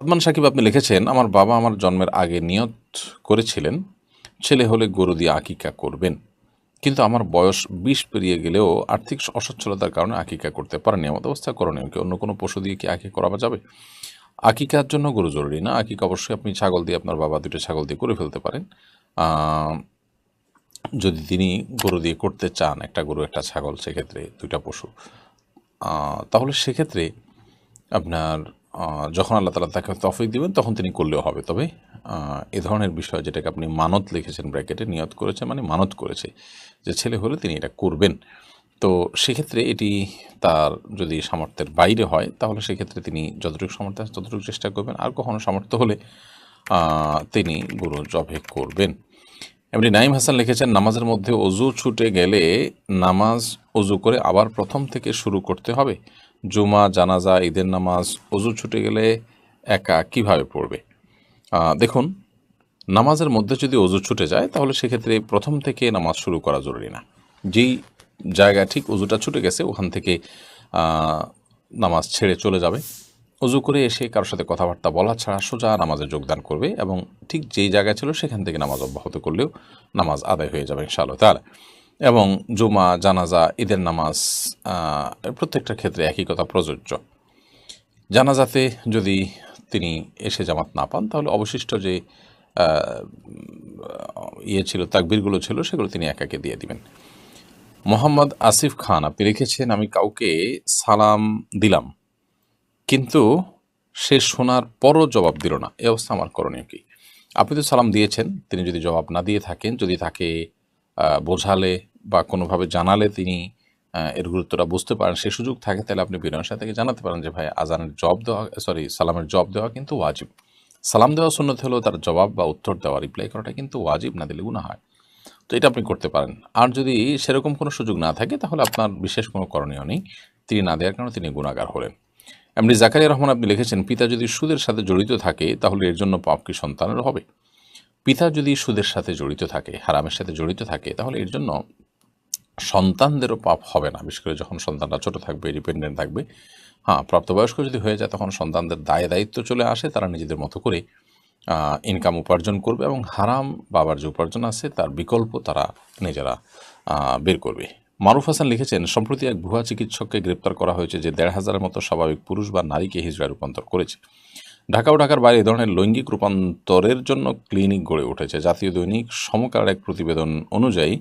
আদমান সাকিব আপনি লিখেছেন, আমার বাবা আমার জন্মের আগে নিয়ত করেছিলেন, ছেলে হলে গরু দিয়ে আকিকা করবেন। কিন্তু আমার বয়স বিশ পেরিয়ে গেলেও আর্থিক অসচ্ছলতার কারণে আকিকা করতে পারেনি এমত অবস্থা করণীয় কি? অন্য কোনো পশু দিয়ে কি আকিকা করা যাবে? আকিকার জন্য গরু জরুরি না? আকিকা অবশ্যই আপনি ছাগল দিয়ে আপনার বাবা দুটো ছাগল দিয়ে করে ফেলতে পারেন। যদি তিনি গরু দিয়ে করতে চান, একটা গরু, একটা ছাগল, সেক্ষেত্রে দুইটা পশু। তাহলে সেক্ষেত্রে আপনার যখন আল্লাহ তালা তাকে তফিক দিবেন, তখন তিনি করলেও হবে। তবে এ ধরনের বিষয় যেটাকে আপনি মানত লিখেছেন ব্র্যাকেটে, নিয়ত করেছে মানে মানত করেছে যে ছেলে হলে তিনি এটা করবেন। তো সেক্ষেত্রে এটি তার যদি সামর্থ্যের বাইরে হয়, তাহলে সেক্ষেত্রে তিনি যতটুকু সামর্থ্য আছে ততটুকু চেষ্টা করবেন। আর কখনো সামর্থ্য হলে তিনি গুরু জবে করবেন। এমনি নাইম হাসান লিখেছেন, নামাজের মধ্যে অজু ছুটে গেলে নামাজ অজু করে আবার প্রথম থেকে শুরু করতে হবে। জুমা, জানাজা, ঈদের নামাজ, অজু ছুটে গেলে একা কীভাবে পড়বে? দেখুন, নামাজের মধ্যে যদি অজু ছুটে যায়, তাহলে সেক্ষেত্রে প্রথম থেকে নামাজ শুরু করা জরুরি না। যেই জায়গা ঠিক অজুটা ছুটে গেছে, ওখান থেকে নামাজ ছেড়ে চলে যাবে। অজু করে এসে কারোর সাথে কথাবার্তা বলা ছাড়া সোজা নামাজে যোগদান করবে এবং ঠিক যেই জায়গায় ছিল, সেখান থেকে নামাজ অব্যাহত করলেও নামাজ আদায় হয়ে যাবে ইনশাআল্লাহ তাহলে এবং জুমা, জানাজা, ঈদের নামাজ প্রত্যেকটা ক্ষেত্রে একই কথা প্রযোজ্য। জানাজাতে যদি তিনি এসে জামাত না পান, তাহলে অবশিষ্ট যে ইয়ে ছিল, তাকবিরগুলো ছিল, সেগুলো তিনি একাকে দিয়ে দিবেন। মোহাম্মদ আসিফ খান, আপনি লিখেছেন, আমি কাউকে সালাম দিলাম, কিন্তু সে শোনার পরও জবাব দিল না। এ অবস্থা আমার করণীয় কি? আপনি তো সালাম দিয়েছেন, তিনি যদি জবাব না দিয়ে থাকেন, যদি তাকে বোঝালে বা কোনোভাবে জানালে তিনি এর গুরুত্বটা বুঝতে পারেন, সে সুযোগ থাকে, তাহলে আপনি বিনয়ের সাথে জানাতে পারেন যে, ভাই, আজানের জব দেওয়া সরি সালামের জব দেওয়া কিন্তু ওয়াজিব। সালাম দেওয়া সুন্নত হলেও তার জবাব বা উত্তর দেওয়া রিপ্লাই করাটা কিন্তু ওয়াজিব, না দিলে গুণা হয়। তো এটা আপনি করতে পারেন। আর যদি সেরকম কোনো সুযোগ না থাকে, তাহলে আপনার বিশেষ কোনো করণীয় নেই। তিনি না দেওয়ার কারণে তিনি গুণাগার হলেন। এমনি জাকারিয়া রহমান আপনি লিখেছেন, পিতা যদি সুদের সাথে জড়িত থাকে, তাহলে এর জন্য পাপ কি সন্তানের হবে? পিতা যদি সুদের সাথে জড়িত থাকে, হারামের সাথে জড়িত থাকে, তাহলে এর জন্য সন্তানদেরও পাপ হবে না। বিশেষ করে যখন সন্তানরা ছোট থাকবে ডিপেন্ডেন্ট থাকবে হ্যাঁ প্রাপ্তবয়স্ক যদি হয়ে যায়, তখন সন্তানদের দায় দায়িত্ব চলে আসে, তারা নিজেদের মতো করে ইনকাম উপার্জন করবে এবং হারাম বাবার যে উপার্জন আছে, তার বিকল্প তারা নিজেরা বের করবে। মারুফ হাসান লিখেছেন, সম্প্রতি এক ভুয়া চিকিৎসককে গ্রেপ্তার করা হয়েছে যে দেড় হাজারের মতো স্বাভাবিক পুরুষ বা নারীকে হিজড়ায় রূপান্তর করেছে। ঢাকা ও ঢাকার বাইরে ধরনের লৈঙ্গিক রূপান্তরের জন্য ক্লিনিক গড়ে উঠেছে। জাতীয় দৈনিক সমকাল এক প্রতিবেদন অনুযায়ী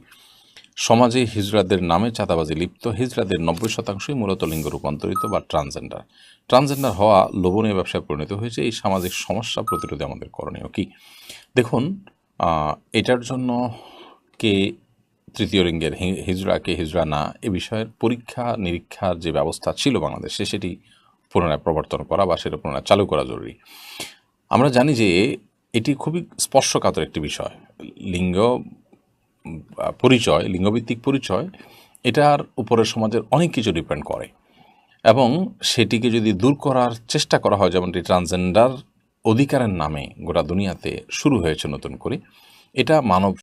সমাজে হিজড়াদের নামে চাঁদাবাজি লিপ্ত হিজড়াদের নব্বই শতাংশই মূলত লিঙ্গ রূপান্তরিত বা ট্রান্সজেন্ডার। ট্রান্সজেন্ডার হওয়া লোভনীয় ব্যবসায় পরিণত হয়েছে, এই সামাজিক সমস্যা প্রতিরোধে আমাদের করণীয় কি? দেখুন এটার জন্য কে তৃতীয় লিঙ্গের হিজড়া কে হিজড়া না, এ বিষয়ের পরীক্ষা নিরীক্ষার যে ব্যবস্থা ছিল বাংলাদেশে সেটি পুনরায় প্রবর্তন করা বা সেটা পুনরায় চালু করা জরুরি। আমরা জানি যে এটি খুবই স্পর্শকাতর একটি বিষয়। লিঙ্গ পরিচয়, লিঙ্গভিত্তিক পরিচয়, এটার উপরে সমাজের অনেক কিছু ডিপেন্ড করে। এবং সেটিকে যদি দূর করার চেষ্টা করা হয়, যেমনটি ট্রান্সজেন্ডার অধিকারের নামে গোটা দুনিয়াতে শুরু হয়েছে নতুন করে, এটা মানব